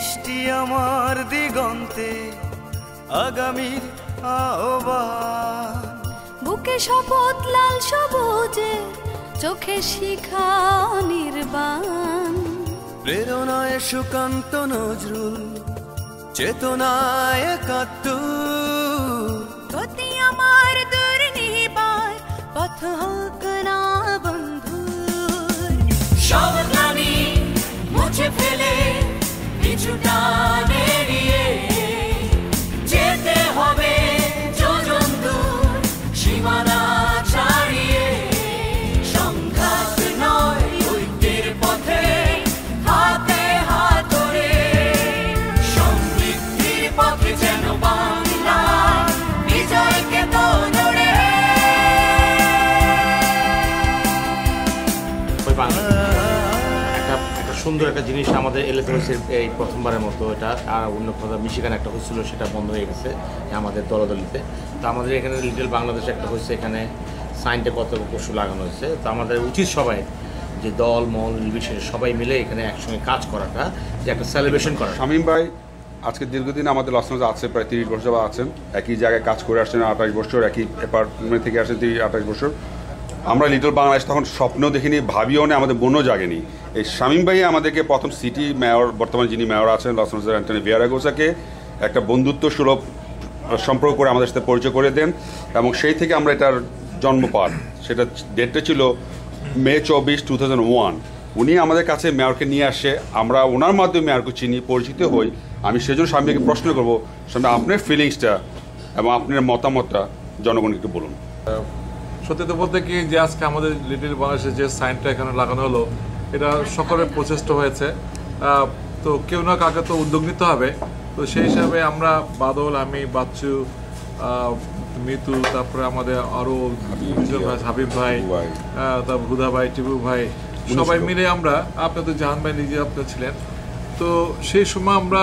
দৃষ্টি আমার দিগন্তে আগামীর আহ্বান। বুকে শপথ লাল সবুজে চোখে শিখা নির্বাণ। প্রেরণায় সুকান্ত নজরুল চেতনায় একাত্তর। গতি আমার দুর্নিবার পথ হোক না বন্ধুর। সব গ্লানি মুছে ফেলে। কিছুটা এড়িয়ে যেতে হবে যোজন দূর, সীমানা নয় পথে, হাতে হাত ধরে। সমৃদ্ধির বাংলা বিজয়কে তো সুন্দর একটা জিনিস আমাদের এলাকা এই প্রথমবারের মতো এটা, আর অন্য কোথাও মিশিগান একটা হয়েছিল, সেটা বন্ধ হয়ে গেছে আমাদের দলদলিতে। তো আমাদের এখানে লিটল বাংলাদেশ একটা হয়েছে, এখানে সাইনটা কত পশু লাগানো হয়েছে। তো আমাদের উচিত সবাই, যে দল মল নির্বিশেষে সবাই মিলে এখানে একসঙ্গে কাজ করাটা, যে একটা সেলিব্রেশন করা শামীম ভাই, আজকে দীর্ঘদিন আমাদের লসনজে আছে, প্রায় তিরিশ বছর বা আছেন। একই জায়গায় কাজ করে আসছেন আঠাশ বছর, একই অ্যাপার্টমেন্ট থেকে আসছেন তিরিশ আঠাশ বছর। আমরা লিটল বাংলাদেশ তখন স্বপ্ন দেখিনি, ভাবিও না, আমাদের মনও জাগেনি। এই শামীম ভাই আমাদেরকে প্রথম সিটি মেয়র, বর্তমান যিনি মেয়র আছেন, লস অ্যাঞ্জেলেস অ্যান্টনি ভিয়ারাগোসাকে একটা বন্ধুত্ব সুলভ সম্পর্ক করে আমাদের সাথে পরিচয় করে দেন এবং সেই থেকে আমরা এটার জন্ম পান। সেটা ডেটটা ছিল মে চব্বিশ টু থাউজেন্ড ওয়ান উনি আমাদের কাছে মেয়রকে নিয়ে আসে, আমরা ওনার মাধ্যমে মেয়রকে চিনি, পরিচিত হই। আমি সেজন্য স্বামীকে প্রশ্ন করব স্বামী আপনার ফিলিংসটা এবং আপনার মতামতটা জনগণকে একটু বলুন। সত্যি তো বলতে কি যে আজকে আমাদের লিটিল বাংলাদেশের যে সাইনটা এখানে লাগানো হলো এটা সকলের প্রচেষ্টা হয়েছে। তো কেউ না কাকে তো উদ্যোগ নিতে হবে। তো সেই হিসাবে আমরা বাদল আমি বাচ্চু মিতু তারপরে আমাদের আরও হাবিব ভাই ভাই। তারপর হুদা ভাই টিপু ভাই সবাই মিলে আমরা আপনি তো জাহান ভাই নিজে আপনি ছিলেন। তো সেই সময় আমরা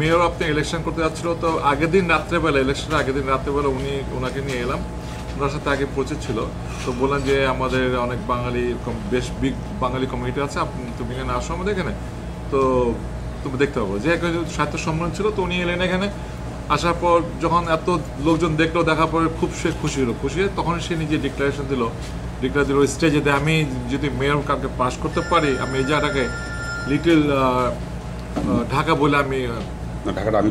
মেয়র আপনি ইলেকশন করতে যাচ্ছিল। তো আগের দিন রাত্রেবেলা ইলেকশনের আগের দিন রাত্রেবেলা উনি ওনাকে নিয়ে এলাম। ওনার সাথে আগে পরিচিত ছিল। তো বললাম যে আমাদের অনেক বাঙালি বেশ বিগ বাঙালি কমিউনিটি আছে। আপনি তুমি এখানে আসো আমাদের এখানে। তো তুমি দেখতে পাবো। যে সাহিত্য সম্মেলন ছিল তো উনি এলেন এখানে। আসার পর যখন এত লোকজন দেখল দেখার পরে খুব সে খুশি হলো। খুশি হয়ে তখন সে নিজে ডিক্লারেশন দিল। ডিক্লার দিল স্টেজে যে আমি যদি মেয়র কালকে পাশ করতে পারি আমি এই জায়গাটাকে লিটল ঢাকা বলে আমি ঢাকাটা আমি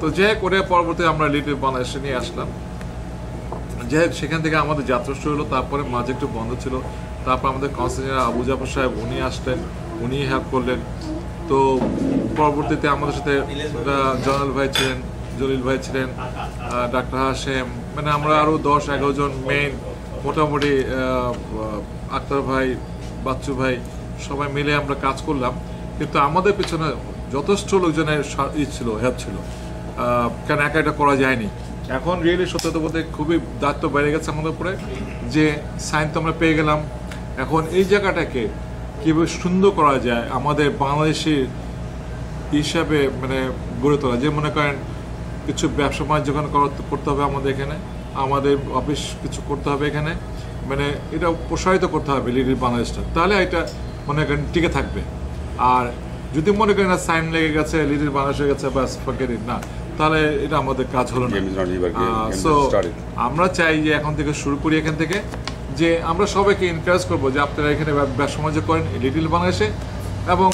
তো যে করে পরবর্তী আমরা লিটল বাংলাদেশে নিয়ে আসলাম। যাই হোক, সেখান থেকে আমাদের যাত্রা শুরু হলো তারপরে মাঝে একটু বন্ধ ছিল। তারপর আমাদের কাউন্সিলর আবু জাফর সাহেব উনি আসলেন উনি হেল্প করলেন। তো পরবর্তীতে আমাদের সাথে আহ, জয়নাল ভাই ছিলেন জলিল ভাই ছিলেন ডাক্তার হাসেম মানে আমরা আরও দশ এগারো জন মেন মোটামুটি আক্তার ভাই বাচ্চু ভাই সবাই মিলে আমরা কাজ করলাম। কিন্তু আমাদের পিছনে যথেষ্ট লোকজনের ই ছিল হেল্প ছিল। কেন একা এটা করা যায়নি? এখন রিয়েলি সত্যতা বলতে খুবই দায়িত্ব বেড়ে গেছে আমাদের উপরে, যে সাইন তো আমরা পেয়ে গেলাম। এখন এই জায়গাটাকে কীভাবে সুন্দর করা যায় আমাদের বাংলাদেশি হিসাবে মানে গড়ে তোলা। যে মনে করেন কিছু ব্যবসা বাণিজ্য করতে হবে আমাদের এখানে, আমাদের অফিস কিছু করতে হবে এখানে মানে এটা প্রসারিত করতে হবে লিডল বাংলাদেশটা। তাহলে এটা মনে করেন টিকে থাকবে। আর যদি মনে করেন সাইন লেগে গেছে লিডল বাংলাদেশ হয়ে গেছে ফকেট না। তাহলে এটা আমাদের কাজ হলো না। সো আমরা চাই যে এখন থেকে শুরু করি এখান থেকে যে আমরা সবাইকে এনকারেজ করব যে আপনারা এখানে ব্যব- ব্যবসা করেন লিটিল বাংলাদেশে এবং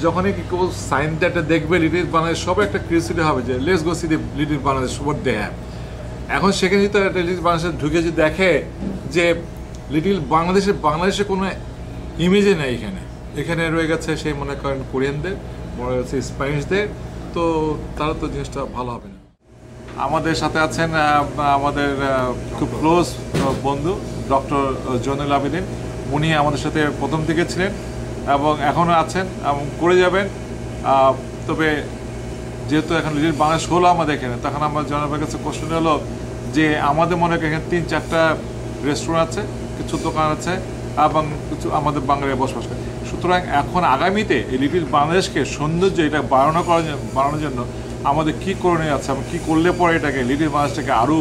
যখনই কি কেউ সাইন দ্যাটটা দেখবে লিটিল বাংলাদেশ সবাই একটা কিউরিয়াসিটি হবে যে let's go see the little Bangladesh what they have এখন সেখানে যদি একটা লিটিল বাংলাদেশে ঢুকে যদি দেখে যে লিটিল বাংলাদেশের বাংলাদেশে কোনো ইমেজে নেই এখানে। এখানে রয়ে গেছে সেই মনে করেন কোরিয়ানদের মনে গেছে স্প্যানিশদের তো তারা তো জিনিসটা ভালো হবে না। আমাদের সাথে আছেন আমাদের খুব ক্লোজ বন্ধু ডক্টর জয়নুল আবেদিন। উনি আমাদের সাথে প্রথম থেকে ছিলেন এবং এখনও আছেন এবং করে যাবেন। তবে যেহেতু এখন লিডার বাংলাদেশ হলো আমাদের এখানে, তখন আমার জনগণের কাছে কোশ্চেন হলো যে আমাদের মনে হয় এখানে তিন, চারটা রেস্টুরেন্ট আছে, কিছু দোকান আছে এবং কিছু আমাদের বাঙালি বসবাস করে। সুতরাং এখন আগামীতে এই লিটিল বাংলাদেশকে সৌন্দর্য এটা বাড়ানো করার বাড়ানোর জন্য আমাদের কী করণীয় আছে এবং কী করলে পরে এটাকে লিটিল বাংলাদেশটাকে আরও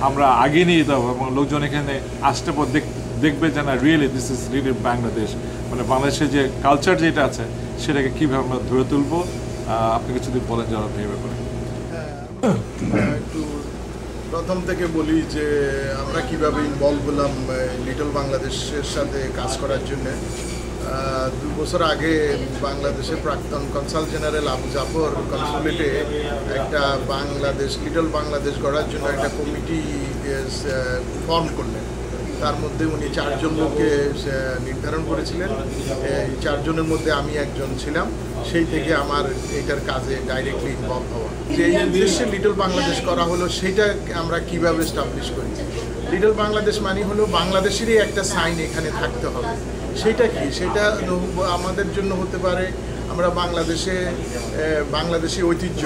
আমরা আগিয়ে নিয়ে যেতে হবে এবং লোকজন এখানে আসতে পর দেখ- দেখবে যে না really this is little Bangladesh মানে বাংলাদেশের যে কালচার যেটা আছে, সেটাকে কীভাবে আমরা ধরে তুলবো আপনি কিছু যদি বলেন জানাতে এই ব্যাপারে। একটু প্রথম থেকে বলি যে আমরা কীভাবে ইনভলভ হলাম লিটল বাংলাদেশের সাথে কাজ করার জন্য। দু বছর আগে বাংলাদেশের প্রাক্তন কনসাল জেনারেল আবু জাফর কনসুলেটে একটা বাংলাদেশ লিটল বাংলাদেশ গড়ার জন্য একটা কমিটি ফর্ম করলেন। তার মধ্যে উনি চারজন লোককে নির্ধারণ করেছিলেন। এই চারজনের মধ্যে আমি একজন ছিলাম। সেই থেকে আমার এটার কাজে ডাইরেক্টলি ইনভলভ হওয়া। যে এই উদ্দেশ্যে লিটল বাংলাদেশ করা হলো, সেটা আমরা কীভাবে স্টাবলিশ করি? লিটল বাংলাদেশ মানে হলো বাংলাদেশেরই একটা সাইন এখানে থাকতে হবে। সেটা কি? সেটা আমাদের জন্য হতে পারে। আমরা বাংলাদেশে বাংলাদেশি ঐতিহ্য,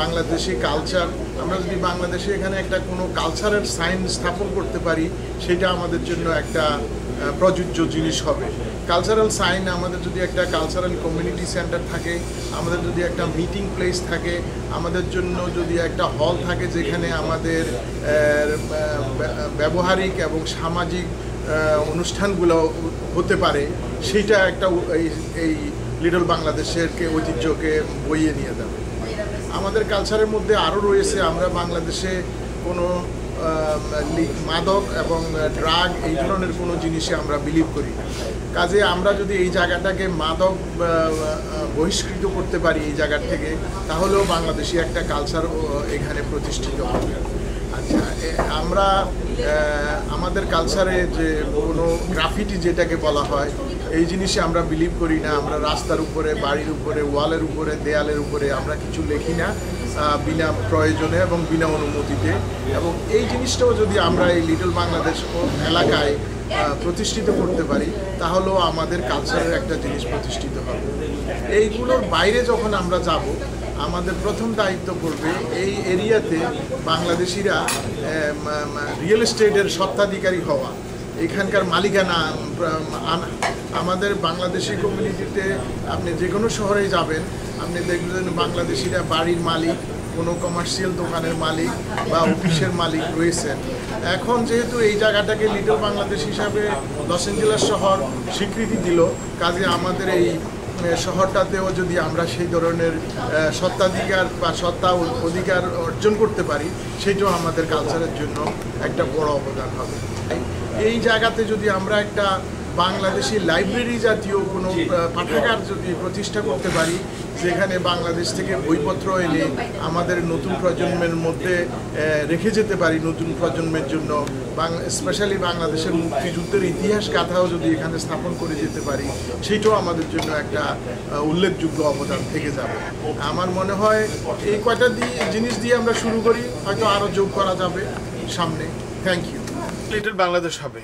বাংলাদেশি কালচার আমরা যদি বাংলাদেশে এখানে একটা কোনো কালচারের সাইন স্থাপন করতে পারি, সেটা আমাদের জন্য একটা প্রযোজ্য জিনিস হবে। কালচারাল সাইন আমাদের যদি একটা কালচারাল কমিউনিটি সেন্টার থাকে, আমাদের যদি একটা মিটিং প্লেস থাকে, আমাদের জন্য যদি একটা হল থাকে যেখানে আমাদের ব্যবহারিক এবং সামাজিক অনুষ্ঠানগুলো হতে পারে সেটা একটা এই এই লিটল বাংলাদেশের কে ঐতিহ্যকে বইয়ে নিয়ে যাবে। আমাদের কালচারের মধ্যে আরও রয়েছে, আমরা বাংলাদেশে কোনো মাদক এবং ড্রাগ এই ধরনের কোনো জিনিসে আমরা বিলিভ করি কাজে আমরা যদি এই জায়গাটাকে মাদক বহিষ্কৃত করতে পারি এই জায়গার থেকে, তাহলেও বাংলাদেশি একটা কালচার এখানে প্রতিষ্ঠিত হবে। আচ্ছা আমরা আমাদের কালচারে যে কোনো গ্রাফিটি যেটাকে বলা হয়, এই জিনিসে আমরা বিলিভ করি না। আমরা রাস্তার উপরে, বাড়ির উপরে, ওয়ালের উপরে, দেয়ালের উপরে আমরা কিছু লিখি না বিনা প্রয়োজনে এবং বিনা অনুমতিতে। এবং এই জিনিসটাও যদি আমরা এই লিটল বাংলাদেশ এলাকায় প্রতিষ্ঠিত করতে পারি, তাহলেও আমাদের কালচারের একটা জিনিস প্রতিষ্ঠিত হবে। এইগুলোর বাইরে যখন আমরা যাব আমাদের প্রথম দায়িত্ব পড়বে এই এরিয়াতে বাংলাদেশিরা রিয়েল এস্টেটের স্বত্বাধিকারী হওয়া। এখানকার মালিকানা আনা, আমাদের বাংলাদেশি কমিউনিটিতে আপনি যে কোনো শহরে যাবেন, আপনি দেখবেন বাংলাদেশিরা বাড়ির মালিক, কোনো কমার্শিয়াল দোকানের মালিক বা অফিসের মালিক রয়েছেন এখন যেহেতু এই জায়গাটাকে লিটল বাংলাদেশ হিসাবে লস এঞ্জেলাস শহর স্বীকৃতি দিল, কাজে আমাদের এই শহরটাতেও যদি আমরা সেই ধরনের সত্ত্বাধিকার বা সত্তা অধিকার অর্জন করতে পারি, সেটাও আমাদের কালচারের জন্য একটা বড় অবদান হবে। এই জায়গাতে যদি আমরা একটা বাংলাদেশি লাইব্রেরি জাতীয় কোনো পাঠাগার যদি প্রতিষ্ঠা করতে পারি যেখানে বাংলাদেশ থেকে বইপত্র এনে আমাদের নতুন প্রজন্মের মধ্যে রেখে যেতে পারি নতুন প্রজন্মের জন্য স্পেশালি বাংলাদেশের মুক্তিযুদ্ধের ইতিহাস গাথাও যদি এখানে স্থাপন করে যেতে পারি সেটাও আমাদের জন্য একটা উল্লেখযোগ্য অবদান থেকে যাবে। আমার মনে হয় এই কয়টা দিয়ে জিনিস দিয়ে আমরা শুরু করি হয়তো আরও যোগ করা যাবে সামনে। থ্যাংক ইউ লিটল বাংলাদেশ হবে।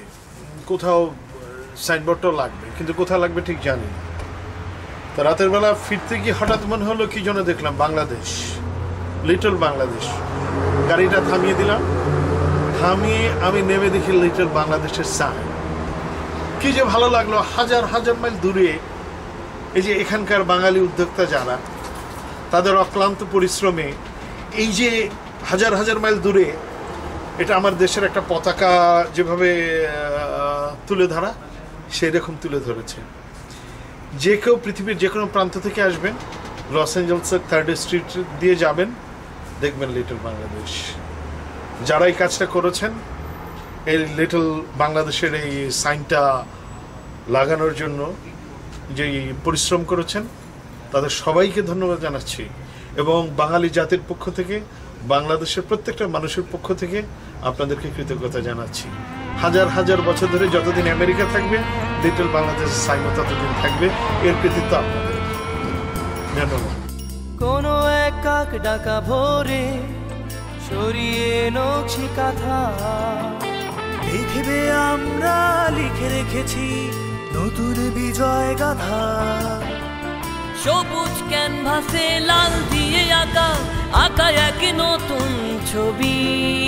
কোথাও সাইনবোর্ডটাও লাগবে, কিন্তু কোথায় লাগবে ঠিক জানি তো রাতের বেলা ফিরতে গিয়ে হঠাৎ মনে হলো কি জন্য দেখলাম, বাংলাদেশ, লিটল বাংলাদেশ। গাড়িটা থামিয়ে দিলাম, থামিয়ে আমি নেমে দেখি লিটল বাংলাদেশের সাইন। কি যে ভালো লাগল, হাজার হাজার মাইল দূরে এই যে এখানকার বাঙালি উদ্যোক্তা যারা, তাদের অক্লান্ত পরিশ্রমে এই যে হাজার হাজার মাইল দূরে, এটা আমার দেশের একটা পতাকা যেভাবে তুলে ধরা সেরকম তুলে ধরেছে। যে কেউ পৃথিবীর যে কোনো প্রান্ত থেকে আসবেন, লস অ্যাঞ্জেলসের থার্ড স্ট্রিট দিয়ে যাবেন, দেখবেন লিটল বাংলাদেশ যারা এই কাজটা করেছেন, এই লিটল বাংলাদেশের এই সাইনটা লাগানোর জন্য যে পরিশ্রম করেছেন, তাদের সবাইকে ধন্যবাদ জানাচ্ছি। এবং বাঙালি জাতির পক্ষ থেকে, বাংলাদেশের প্রত্যেকটা মানুষের পক্ষ থেকে আপনাদেরকে কৃতজ্ঞতা জানাচ্ছি। হাজার হাজার বছর ধরে যতদিন আমেরিকা থাকবে লিটল বাংলাদেশ সাইমা ততদিন থাকবে। এর কৃতিত্ব আপনাদের। ধন্যবাদ। কোনো এক কাক ডাকা ভোরে সরিয়ে নকশি কাঁথা। দেখবে আমরা লিখে রেখেছি নতুন বিজয় গাথা। সবুজ ক্যানভাসে লাল দিয়ে আঁকা আঁকা এক নতুন ছবি।